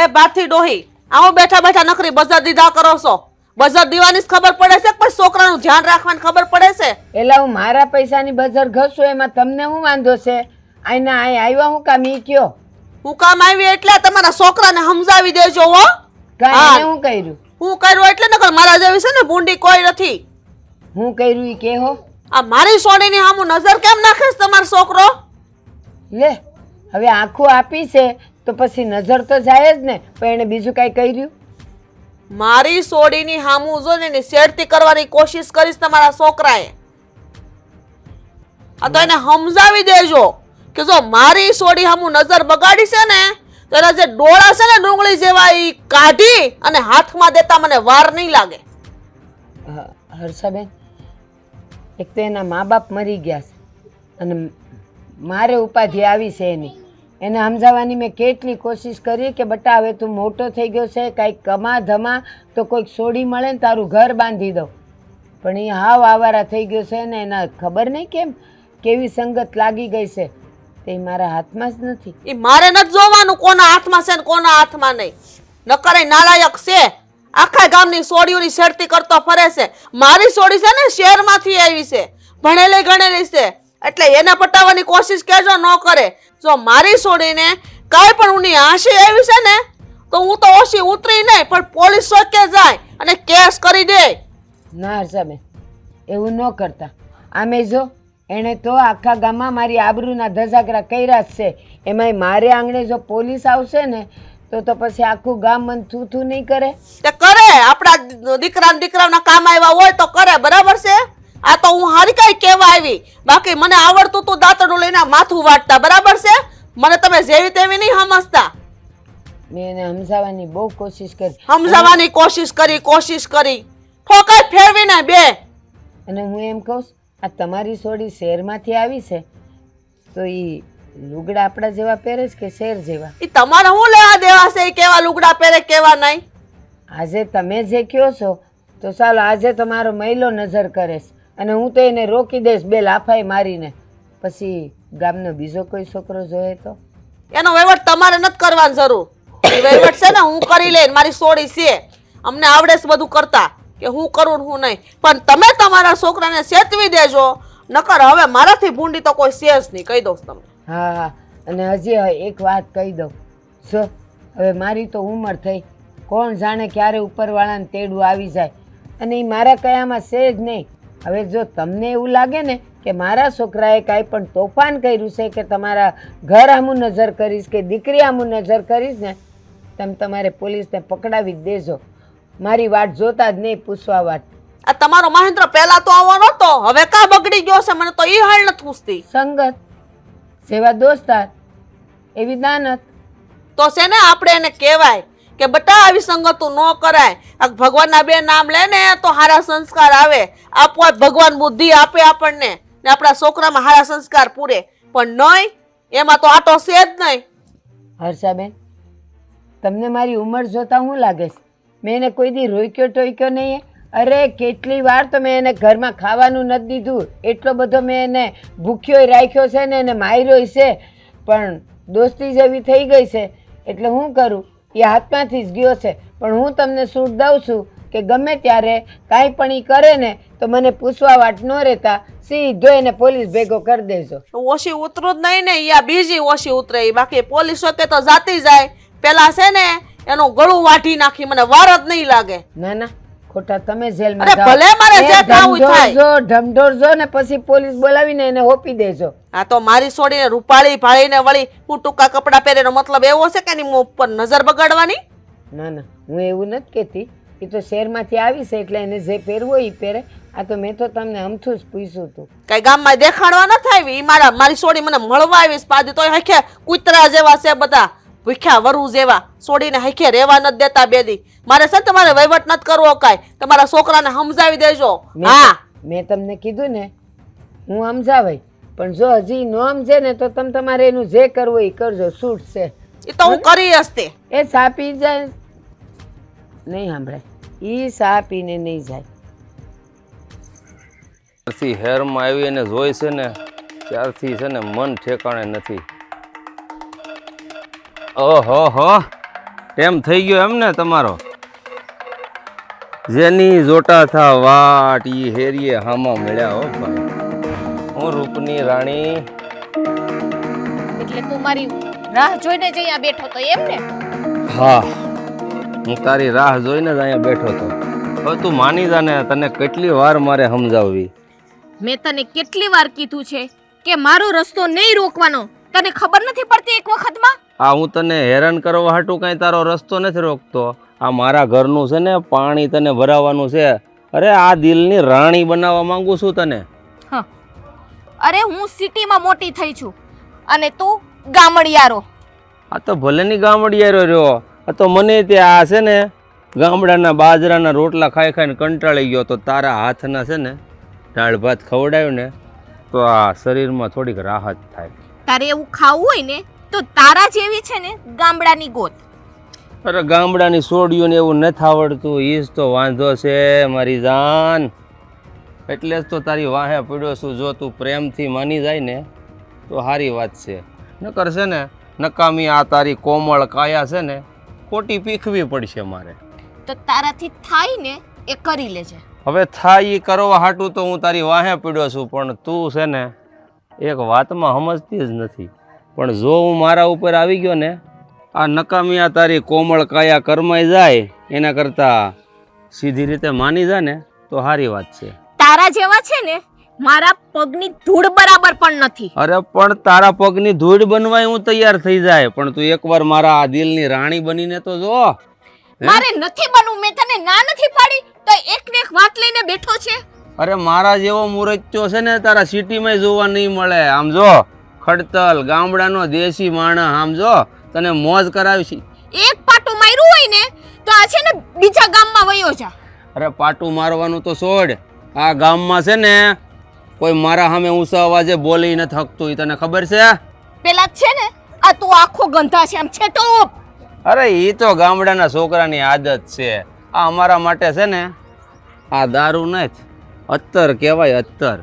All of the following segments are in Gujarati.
એ બાથી ડોહી આવો બેઠા બેઠા નકરી બજાર દીધા કરો છો. બજાર દીવાની ખબર પડે છે પણ છોકરાનું ધ્યાન રાખવાની ખબર પડે છે? એટલે હું મારા પૈસાની બજાર ઘસું એમાં તમને શું વાંધો છે? આઈના આઈ આવ્યા હું કામ? ઈ કયો? હું કામ આવી એટલે તમારા છોકરાને સમજાવી દેજો હો. કાઈ હું. કર્યું? હું કર્યું એટલે નકર મારા જેવી છે ને ભૂંડી કોઈ નથી. હું કર્યું ઈ કેહો? આ મારી સોનીની સામું નજર કેમ નાખે તમારો છોકરો? લે હવે આખું આપી છે. તો પછી નજર તો જાય જ ને પણ એને બીજું કાંઈ કર્યું? મારી સોડીની હામું જો ને એની શેરતી કરવાની કોશિશ કરીશ તમારા છોકરાએ. આ તો એને સમજાવી દેજો કે જો મારી સોડી હામું નજર બગાડી છે ને તો એના જે ડોળા છે ને ડુંગળી જેવા એ કાઢી અને હાથમાં દેતા મને વાર નહીં લાગે. હર્ષાબેન એક તો એના મા બાપ મરી ગયા છે અને મારે ઉપાધિ આવી છે એની. એને સમજાવવાની મેં કેટલી કોશિશ કરી કે બટા હવે તું મોટો થઈ ગયો છે, કાંઈક કમા ધમા તો કોઈક સોડી મળે ને તારું ઘર બાંધી દઉં. પણ એ હાવ આવારા થઈ ગયો છે ને એના ખબર નહીં કેમ? કેવી સંગત લાગી ગઈ છે. તે મારા હાથમાં જ નથી. એ મારે નથી જોવાનું કોના હાથમાં છે ને કોના હાથમાં નહીં. નકરે નાલાયક છે. આખા ગામની સોડીઓની શેરતી કરતો ફરે છે. મારી સોડી છે ને શહેરમાંથી આવી છે. ભણેલી ગણેલી છે. એટલે એને પટાવવાની કોશિશ કેજો ન કરે. જો મારી છોડીને કાંઈ પણ ઉની હાંસી આવી છે ને તો હું તો ઓછી ઉતરી નહીં પણ પોલીસ ચોકે જાય અને કેસ કરી દે. ના હર્ષાબેન એવું ન કરતા. આમે જો એણે તો આખા ગામમાં મારી આબરૂના ધજાગરા કર્યા જ છે. એમાંય મારે આંગણે જો પોલીસ આવશે ને તો તો પછી આખું ગામ મને થૂથું નહીં કરે? તે કરે. આપણા દીકરા દીકરાના કામ આવ્યા હોય તો કરે. બરાબર છે? આ તો હું હારી કઈ કહેવા આવી બાકી મને આવડતું તું દાંતડું લઈને માથું વાટતા બરાબર છે? મને તમે જેવી તેવી નહીં સમજતા. મેં એને સમજાવવાની બહુ કોશિશ કરી. સમજાવવાની કોશિશ કરી કોશિશ કરી. ઠોકાઈ ફેરવીને બે. અને હું એમ કહું છું, આ તમારી સોડી શહેરમાંથી આવી છે તો એ લુગડા આપણા જેવા પહેરે છે કે શહેર જેવા? ઈ તમારે શું લેવા દેવા છે? ઈ કેવા લુગડા પહેરે કેવા નહીં? આજે તમે જે કહો છો તો ચાલો આજે તમારો મહિલો નજર કરે છે. અને હું તો એને રોકી દઈશ બે લાફાઈ મારીને. પછી ગામનો બીજો કોઈ છોકરો જોઈએ તો? એનો વહીવટ તમારે નથી કરવાની જરૂર. વહીવટ છે ને હું કરી લઈને મારી સોડી છે. અમને આવડે છે બધું કરતા કે હું કરું હું નહીં. પણ તમે તમારા છોકરાને સેતવી દેજો. નકર હવે મારાથી ભૂંડી તો કોઈ છે જ નહીં. કહી દઉં તમને. હા હા. અને હજી એક વાત કહી દઉં. જો હવે મારી તો ઉંમર થઈ. કોણ જાણે ક્યારે ઉપરવાળાને તેડું આવી જાય. અને એ મારા કયામાં છે જ નહીં. હવે જો તમને એવું લાગે ને કે મારા છોકરાએ કાંઈ પણ તોફાન કર્યું છે કે તમારા ઘર આમું નજર કરીશ કે દીકરી આમું નજર કરીશ ને તમે તમારે પોલીસને પકડાવી દેજો. મારી વાટ જોતા જ નહીં પૂછવા વાટ આ તમારો મહેન્દ્ર પહેલા તો આવો નહોતો હવે કા બગડી ગયો છે? મને તો એ હાલ નથી પૂછતી. સંગત જેવા દોસ્તાર એવી દાનત. તો છે ને આપણે એને કહેવાય કે બટા આવી સંગતું ન કરાય. આ ભગવાનના બે નામ લે ને, તો સારા સંસ્કાર આવે. આપોઆપ ભગવાન બુદ્ધિ આપે આપણને. ને આપણા છોકરામાં સારા સંસ્કાર પૂરે. પણ નહીં, એમાં તો આટો છે જ નહીં. હર્ષાબેન, તમને મારી ઉંમર જોતા હું લાગે છે? મેં એને કોઈ દી રોક્યો ટોક્યો નહીં અરે, કેટલી વાર તો મેં એને ઘરમાં ખાવાનું નથી દીધું. એટલો બધો મેં એને ભૂખ્યો રાખ્યો છે ને, એને માર્યો છે. પણ દોસ્તી જેવી થઈ ગઈ છે. એટલે હું કરું? એ હાથમાંથી જ ગયો છે. પણ હું તમને સૂટ દઉં છું કે ગમે ત્યારે કાંઈ પણ એ કરે ને તો મને પૂછવા વાટ ન રહેતા સીધો એને પોલીસ ભેગો કરી દેજો. ઓછી ઉતરું જ નહીં ને યા બીજી ઓછી ઉતરે. બાકી પોલીસ ચોકે તો જાતી જાય. પેલા છે ને એનું ગળું વાઢી નાખી મને વાર જ નહીં લાગે. ના ના ખોટા તમે જેલમાં અરે ભલે મારે જે થાવું થાય. જો ઢમઢોર જો ને પછી પોલીસ બોલાવીને એને હોપી દેજો. આ તો મારી છોડીને રૂપાળી ભાળીને વળી હું ટૂંકા કપડાં પહેરેનો મતલબ એવો છે કે એની મોં ઉપર નજર બગાડવાની? ના ના હું એવું નથી કહેતી. એ તો શહેરમાંથી આવી છે એટલે એને જે પહેરવું હોય એ પહેરે. આ તો મેં તો તમને અમથું જ પૂછ્યું હતું. કઈ ગામમાં દેખાડવા નથી આવી? ઈ મારા મારી સોડી મને મળવા આવીશ પાછી. તોય હખે કૂતરા જેવા છે બધા. ભૂખ્યા વરુ જેવા. સોડીને હખે રહેવા નથી દેતા બેદી મારે છે ને તમારે વહીવટ નથી કરવો કાંઈ. તમારા છોકરાને સમજાવી દેજો. હા. મેં તમને કીધું ને હું સમજાવાય. પણ જો હજી નોમ છે ને તો તમે તમારે એનું જે કરવું એ કરજો છૂટ છે. એ તો હું કરી હસ્તે. એ સાપી જાય. નહીં સાંભળાય એ સાપીને નહીં જાય. ત્યારથી હેરમાં આવી અને જોઈ છે ને ત્યારથી છે ને મન ઠેકાણે નથી. ઓહો હો એમ થઈ ગયો એમ ને તમારો? જેની જોટા થા વાટ ઈ હેરીએ હામાં મળ્યા હો ભાઈ. હું રૂપની રાણી. એટલે તું મારી રાહ જોઈને જ અહીંયા બેઠો તો એમ ને? હા હું તારી રાહ જોઈને જ અહીંયા બેઠો તો. હવે તું માની જા ને તને કેટલી વાર મારે સમજાવવી? મેં તને કેટલી વાર કીધું છે કે મારો રસ્તો નહીં રોકવાનો? તને ખબર નથી પડતી એક વખતમાં? આ હું તને હેરાન કરવા હાટું કાંઈ તારો રસ્તો નથી રોકતો. આ મારા ઘરનું છે ને પાણી તને ભરાવાનું છે. અરે આ દિલની રાણી બનાવવા માંગુ છું તને. અરે હું સિટીમાં મોટી થઈ છું. અને તું ગામડિયારો. આ તો ભલેની ગામડિયારો રહ્યો. આ તો મને તે આ છે ને ગામડાના બાજરાના રોટલા ખાઈ ખાઈને કંટાળી ગયો તો તારા હાથના છે ને દાળ ભાત ખવડાવ્યું ને તો આ શરીરમાં થોડીક રાહત થાય. તારે એવું ખાવું હોય ને તો તારા જેવી છે ને ગામડાની ગોત. અરે ગામડાની સોડિયું એવું નથી આવડતું એ જ તો વાંધો છે મારી જાન. એટલે જ તો તારી વાહે પીડો છું. જો તું પ્રેમથી માની જાય ને તો સારી વાત છે. નકર છે ને નકામી આ તારી કોમળ કાયા છે ને ખોટી પીખવી પડશે મારે. તો તારાથી થાય ને એ કરી લેજે. હવે થાય એ કરવા હાટું તો હું તારી વાહે પીડો છું પણ તું છે ને એક વાતમાં સમજતી જ નથી. પણ જો હું મારા ઉપર આવી ગયો ને આ નકામી આ તારી કોમળ કાયા કરમાઈ જાય એના કરતાં સીધી રીતે માની જા ને તો સારી વાત છે. તારા જેવા છે ને મારા પગની ધૂળ બરાબર પણ નથી. અરે પણ તારા પગની ધૂળ બનવાય હું તૈયાર થઈ જાય પણ તું એકવાર મારા આ દિલની રાણી બનીને તો જો મારે નથી બનવું મેં તને ના નથી પાડી તો એક ને એક વાત લઈને બેઠો છે. અરે મારા જેવો મુરચ્યો છે ને તારા સિટીમાં જોવા નહીં મળે આમ જો ખડતલ ગામડાનો દેશી માણસ આમ જો તને મોજ કરાવી એક પાટું માર્યું હોય ને તો આ છે ને બીજા ગામમાં વયો જા. અરે પાટું મારવાનું તો છોડ. આ ગામમાં છે ને કોઈ મારા સામે ઊંચા અવાજે બોલી ન થકતું એ તને ખબર છે? પેલા છે ને આ તું આખો ગંધા છે આમ છે તો. અરે એ તો ગામડાના છોકરાની આદત છે. આ અમારા માટે છે ને આ દારૂ નથી અત્તર કહેવાય અત્તર.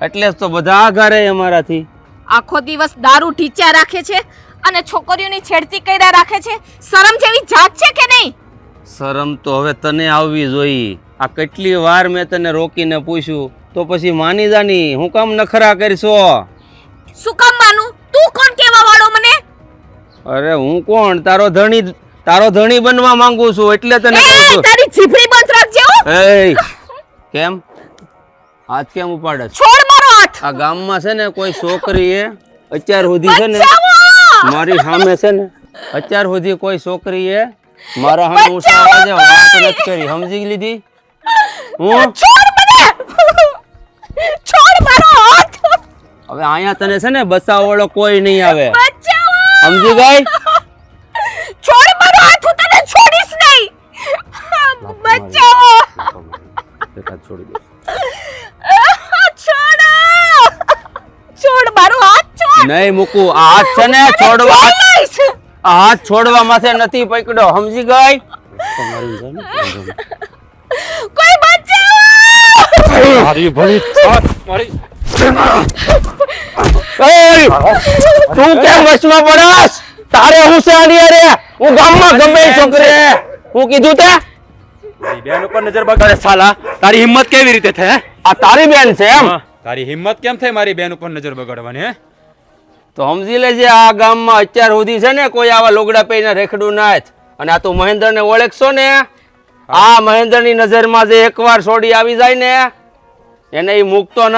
એટલે જ તો બધા આઘારે અમારાથી. આખો દિવસ દારૂ ઢીચા રાખે છે અને છોકરીઓની છેડતી કર્યા રાખે છે. શરમ જેવી જાત છે કે નહીં? શરમ તો હવે તને આવવી જોઈએ. આ કેટલી વાર મેં તને રોકીને પૂછ્યું તો પછી માની જાની હું કામ નખરા કરશો? શું કામ માનું? તું કોણ કેવા વાળો મને? અરે હું કોણ? તારો ધણી તારો ધણી બનવા માંગુ છું એટલે તને કહું એ તારી જીભડી બંધ રાખજે હો. એય કેમ? હાથ કેમ ઉપાડે છોડ મારો હાથ. આ ગામમાં છે ને કોઈ છોકરીએ અત્યાર સુધી છે ને મારી સામે છે ને અત્યાર સુધી કોઈ છોકરી એ મારા સામે છે વાત નથી કરી સમજી લીધી? હું છોડ મને! છોડ મારો હાથ! હવે અહીંયા તને છે ને બસાવવાળો કોઈ નહીં આવે. બચાવો! સમજી ગઈ? છોડ મારો હાથ હું તને છોડીશ નહીં! બચાવો! છોડી! દે છોડ છોડ મારો હાથ છોડ! નહીં મૂકું. આ હાથ છે ને છોડવા. હાથ છોડવા માથે નથી પકડ્યો. સમજી ગઈ? કોઈ બચાવો મારી ભલી મારી. તું કેમ વચમાં પડસ તારે હું છે આની અરે હું ગામમાં ગમે છોકરી. હું કીધું તે? બેન ઉપર નજર બગાડે સાલા. તારી હિંમત કેવી રીતે થઈ આ તારી બેન છે એમ? તારી હિંમત કેમ થઈ મારી બેન ઉપર નજર બગાડવાની હે? તો સમજી લેજે આ ગામમાં અત્યાર સુધી છે ને કોઈ આવા લોગડા પહેરીને રેખડું ના અને આ તું મહેન્દ્ર ને ઓળખશો ને? આ મહેન્દ્રની નજરમાં જે એકવાર છોડી આવી જાય ને એને એ મૂકતો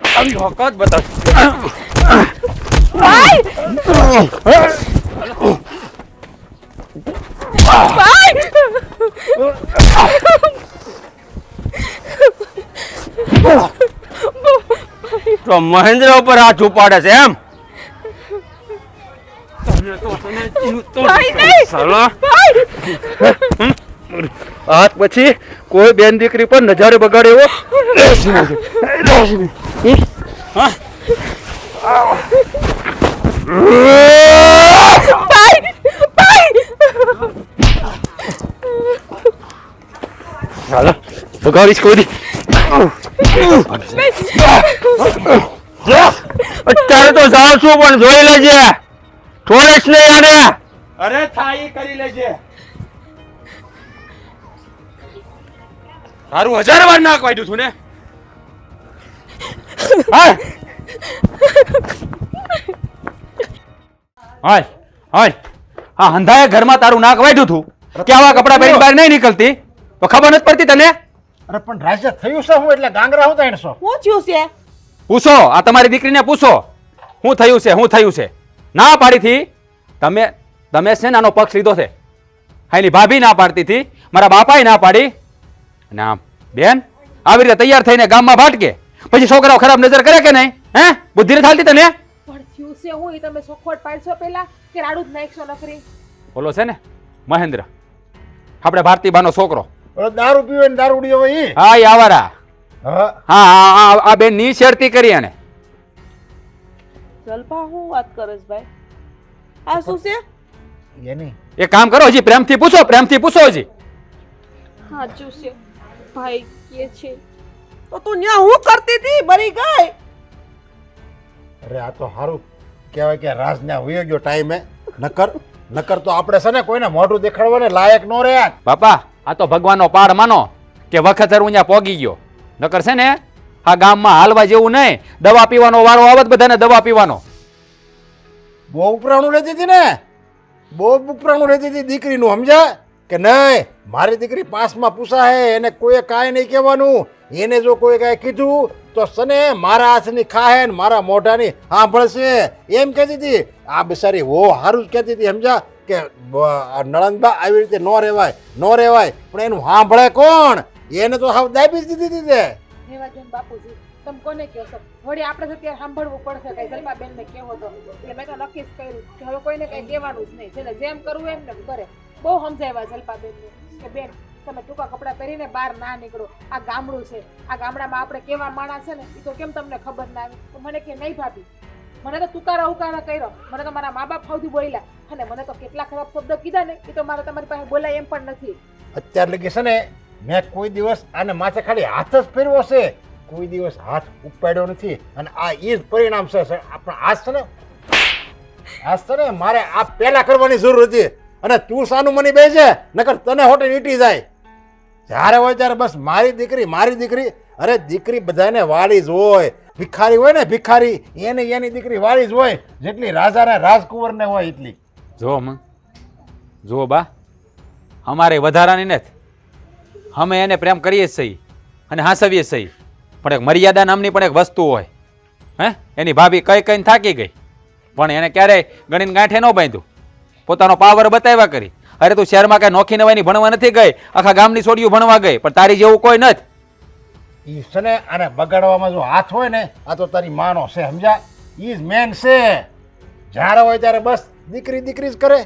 તારી હકત બતાવ. તો મહેન્દ્ર ઉપર હાથ ઉપાડે છે એમ? સાલા. હાથ પછી કોઈ બેન દીકરી પર નજારે બગાડે એવો? હાલો, બગાડીશ કોઈ અત્યારે તો જાઉં છું, પણ જોઈ લેજે. થોડે જ નહીં આને અરે થાય કરી લેજે. તારું હજાર વાર નાક વાગ્યું છું ને. હાલ હાલ હાલ આ હંધાએ ઘરમાં તારું નાક વાઢ્યું હતું કે આવા કપડાં પહેરી બહાર નહીં નીકળતી? તો ખબર નથી પડતી તને? અરે પણ રાજ્ય થયું છે હું એટલે ગાંગરા હું થાય હું થયું છે? પૂછો આ તમારી દીકરીને પૂછો. શું થયું છે શું થયું છે? ના પાડીથી તમે તમે છે ને આનો પક્ષ લીધો છે. હા એની ભાભી ના પાડતી હતી મારા બાપાએ ના પાડી. અને આમ બેન આવી રીતે તૈયાર થઈને ગામમાં ભાટકે પછી છોકરાઓ ખરાબ નજર કરે કે નહીં? હે? બુદ્ધિ ને થાલતી તને? પણ થયું છે હું એ તમે સોખવટ પાડશો પહેલા કે રાડું જ નાખશો નખરી? બોલો છે ને મહેન્દ્ર આપણે ભારતીબાનો છોકરો. દારૂ પીવે ને દારૂ ઉડી હોય ઈ? હા એ આવારા. હા. હા હા હા, આ બેનની શેરતી કરી એને. જલપા હું વાત કરસ ભાઈ. આ શું છે? એ કામ કરો હજી પ્રેમથી પૂછો પ્રેમથી પૂછો હજી. હા છે. ભાઈ કે છે? તો તું ન્યા હું કરતી હતી? મરી ગઈ? અરે આ તો સારું કહેવાય કે રાજના વયો ગયો ટાઈમે. નકર નકર તો આપણે છે ને કોઈને મોઢું દેખાડવાને લાયક નો રહ્યા. બાપા આ તો ભગવાનનો પાડ માનો કે વખત હું ત્યાં પોગી ગયો. નકર છે ને આ ગામમાં હાલવા જેવું નહીં. દવા પીવાનો વારો આવત બધાને દવા પીવાનો. બહુ ઉપરાણું રહેતી હતી ને? બહુ ઉપરાણું રહેતી હતી દીકરીનું સમજ્યા? કે નહીં, મારી દીકરી પાસમાં પૂછાય એને કોઈએ કાંઈ નહીં કહેવાનું. એને જો કોઈ કાંઈ કીધું, તો સને મારા હાથની ખાહે ને મારા મોઢાની સાંભળશે. એમ કહેતી હતી. આ બિચારી હો સારું જ કહેતી હતી, સમજ્યા? કે નળંદબા આવી રીતે ન રહેવાય ન રહેવાય, પણ એનું સાંભળે કોણ? એને તો હાવ દાબી દીધી હતી તે. કોને કહો છો? વળી આપણે અત્યારે સાંભળવું પડશે કઈ સલમા બેન ને કેવો તો. એટલે મેં તો નક્કી જ કર્યું કે હવે કોઈને કઈ કહેવાનું જ નહીં. જેને જેમ કરવું એમ ને કરે. બહુ સમજાવ્યા જલપાબેનને કે બેન, તમે ટૂંકા કપડાં પહેરીને બહાર ના નીકળો. આ ગામડું છે. આ ગામડામાં આપણે કેવા માણસ છે ને એ તો કેમ તમને ખબર ના આવી? તો મને કે નહીં ભાભી. મને તો તુકારા ઉકારા કર્યો. મને તો મારા મા બાપ ફાવથી બોલ્યા. અને મને તો કેટલા ખરાબ શબ્દ કીધા ને એ તો મારે તમારી પાસે બોલાય એમ પણ નથી. અત્યાર લગી છે ને, મેં કોઈ દિવસ આને માથે ખાલી હાથ જ ફેરવો છે. કોઈ દિવસ હાથ ઉપાડ્યો નથી. અને આ એ જ પરિણામ છે. આપણા હાથ છે ને, હાથ છે ને, મારે આ પહેલા કરવાની જરૂર હતી. અને તું સાનું મની બે છે નકર તને હોટે વીટી જાય. જ્યારે હોય ત્યારે બસ મારી દીકરી મારી દીકરી. અરે દીકરી બધાને વાળી જ હોય. ભિખારી હોય ને ભિખારી, એને એની દીકરી વાળી જ હોય. જેટલી રાજાને રાજકુંવરને હોય એટલી. જો જુઓ બા, અમારે વધારાની ને અમે એને પ્રેમ કરીએ સહી અને હાંસવીએ છીએ. પણ એક મર્યાદા નામની પણ એક વસ્તુ હોય. હે? એની ભાભી કઈ કઈને થાકી ગઈ. પણ એને ક્યારેય ગણીને ગાંઠે ન બાંધ્યું. પોતાનો પાવર બતાવ્યા કરી. અરે તું શહેરમાં કાંઈ નોખી નવાની ભણવા નથી ગઈ? આખા ગામની છોડીઓ ભણવા ગઈ પણ તારી જેવું કોઈ નથી. ઈ છે ને આને બગાડવામાં જો હાથ હોય ને આ તો તારી માનો છે સમજ્યા? ઈ જ મેન છે. જ્યારે હોય ત્યારે બસ દીકરી દીકરી જ કરે.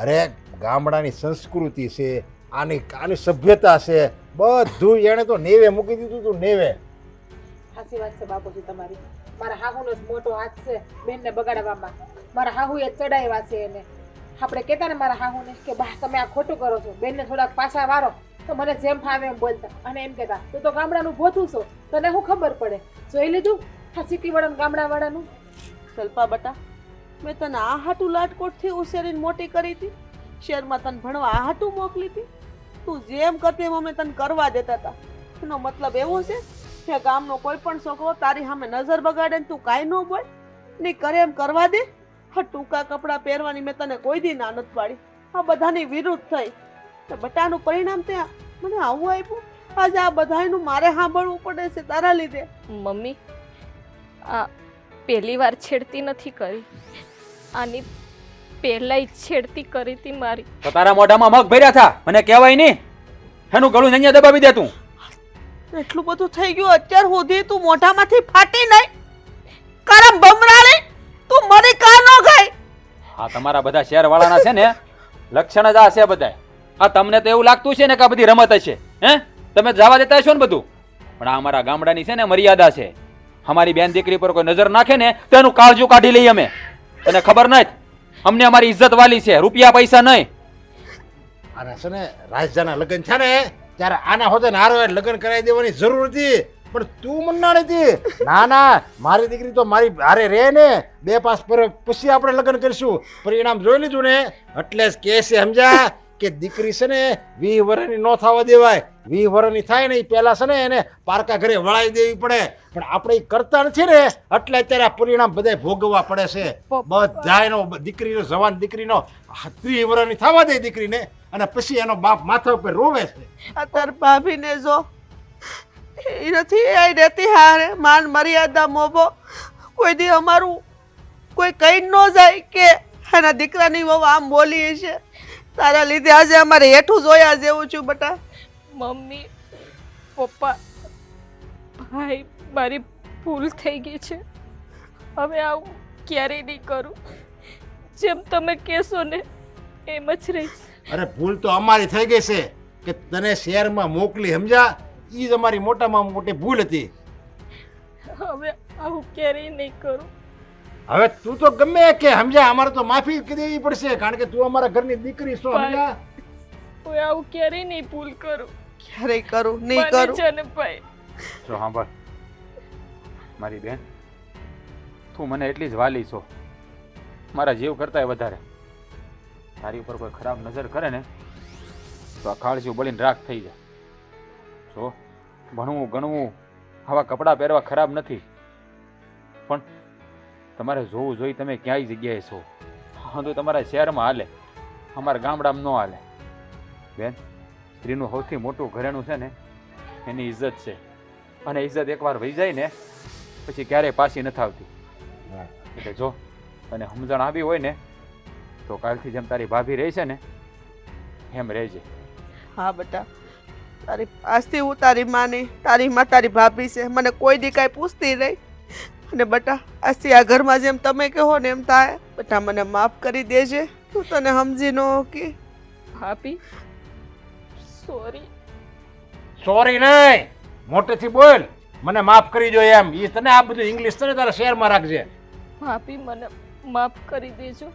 અરે ગામડાની સંસ્કૃતિ છે આની આની સભ્યતા છે બધું એણે તો નેવે મૂકી દીધું તું નેવે. સાચી વાત છે બાપુજી તમારી. મારા હાહુનો જ મોટો હાથ છે બેનને બગાડવામાં. મારા હાહુએ ચડાવ્યા છે એને. આપણે કહેતા ને મારા હાહુને કે, બા, તમે આ ખોટું કરો છો. બેનને થોડાક પાછા વારો. તો મને જેમ ફાવે એમ બોલતા. અને એમ કહેતા, તું તો ગામડાનું ભોથું છો. તને શું ખબર પડે? જોઈ લીધું? આ સિટી વાળાનું ગામડા વાળાનું સલ્પા બટા, મેં તને આ હાટું લાટકોટથી ઉછેરીને મોટી કરી હતી. શહેરમાં તને ભણવા આ હાટું મોકલી હતી. તું જેમ કરતી એમ અમે તને કરવા દેતા હતા. એનો મતલબ એવો છે કે ગામનો કોઈ પણ છોકરો તારી સામે નજર બગાડે ને તું કાંઈ ન બોલ. નહીં કરે એમ કરવા દે. હા ટૂંકા કપડાં પહેરવાની મેં તને કોઈ દી ના નથી પાડી. આ બધાની વિરુદ્ધ થઈ. તો બટાનું પરિણામ ત્યાં મને આવું આપ્યું? આજે આ બધાનું મારે સાંભળવું પડે છે તારા લીધે. મમ્મી આ પહેલી વાર છેડતી નથી કરી. આની પહેલાંય છેડતી કરી હતી મારી. તો તારા મોઢામાં મગ ભર્યા થા? મને કહેવાય નહીં. એનું ગળું અહીંયા દબાવી દે તું. એટલું બધું થઈ ગયું અત્યાર સુધી તું મોઢામાંથી ફાટી નહીં. કરમ બમરાળી તું મને કા આ તમારા બધા શહેરવાળાના છે ને, લક્ષણ જ આ છે બધા આ તમને તો એવું લાગતું છે ને કે આ બધી રમત હશે, હે? તમે જવા દેતા હશો ને બધું? પણ આ અમારા ગામડાની છે ને મર્યાદા છે. અમારી બેન દીકરી પર કોઈ નજર નાખે ને, તો એનું કાળજું કાઢી લઈએ અમે. તને ખબર નથી અમને અમારી ઇજ્જત વાલી છે, રૂપિયા પૈસા નહીં. અને છે ને રાજજાના લગ્ન છે ને, ત્યારે આના હોતે ને હારો લગ્ન કરાવી દેવાની જરૂર હતી. પણ તું મનાણી હતી ના ના મારી દીકરી તો મારી હારે રહે ને. બે પાસ પર પછી આપણે લગ્ન કરીશું. પરિણામ જોઈ લીધું ને એટલે જ કે છે સમજ્યા કે દીકરી છે ને વીસ વરની ન થવા દેવાય. વીસ વરની થાય ને એ પહેલાં છે ને એને પારકા ઘરે વળાવી દેવી પડે. પણ આપણે એ કરતા નથી ને એટલે અત્યારે આ પરિણામ બધાય ભોગવવા પડે છે. બધાયનો દીકરીનો જવાન દીકરીનો ત્રી વરની થવા દે દીકરીને. અને પછી એનો બાપ માથા ઉપર રોવે છે. અત્યારે ભાભીને જો. એ નથી એ રહેતી હારે માન મર્યાદા મોભો. કોઈ દી અમારું કોઈ કહી ન જાય કે એના દીકરાની વહુ આમ બોલી છે. તારા લીધે આજે અમારે હેઠું જોયા જેવું છું બટા. મમ્મી પપ્પા ભાઈ મારી ભૂલ થઈ ગઈ છે. હવે આવું ક્યારેય નહીં કરું. જેમ તમે કહેશો ને એમ જ રહીશ. અરે ભૂલ તો અમારી થઈ ગઈ છે કે તને શહેરમાં મોકલી સમજા એ જ અમારી મોટામાં મોટી ભૂલ હતી. હવે આવું ક્યારેય નહીં કરું. હવે તું તો ગમે કે સમજા અમારે તો માફી દેવી પડશે કારણ કે તું અમારા ઘરની દીકરી છો સમજા હવે આવું ક્યારેય નહીં ભૂલ કરું. ક્યારેય કરું નહીં કરું. છે ને ભાઈ. જો સાંભળ. મારી બેન તું મને એટલી જ વાલી છો. મારા જીવ કરતાંય વધારે. તારી ઉપર કોઈ ખરાબ નજર કરે ને તો આ કાળજી બળીને રાખ થઈ જાય. જો ભણવું ગણવું આવા કપડાં પહેરવા ખરાબ નથી. પણ તમારે જોવું જોઈ તમે ક્યાંય જગ્યાએ છો. હા તો તમારા શહેરમાં હાલે. અમારા ગામડામાં ન હાલે. બેન સ્ત્રીનું સૌથી મોટું ઘરેણું છે ને એની ઇજ્જત છે. અને ઇજ્જત એકવાર વહી જાય ને પછી ક્યારેય પાછી નથી આવતી. હા. એટલે જો અને સમજણ આવી હોય ને તો કાલથી જેમ તારી ભાભી રહી છે ને એમ રહેજે. હા બેટા. તારી આજથી હું તારી માની તારી માં તારી ભાભી છે. મને કોઈ દી કાંઈ પૂછતી નહીં. અને બટા આજથી આ ઘરમાં જેમ તમે કહો ને એમ થાય. બટા મને માફ કરી દેજે. તું તને સમજી ન કે ભાભી સોરી સોરી નહીં. મોટેથી બોલ. મને માફ કરી જો એમ. એ તને આ બધું ઇંગ્લિશ તને તારા શેરમાં રાખજે. ભાભી મને માફ કરી દેજો.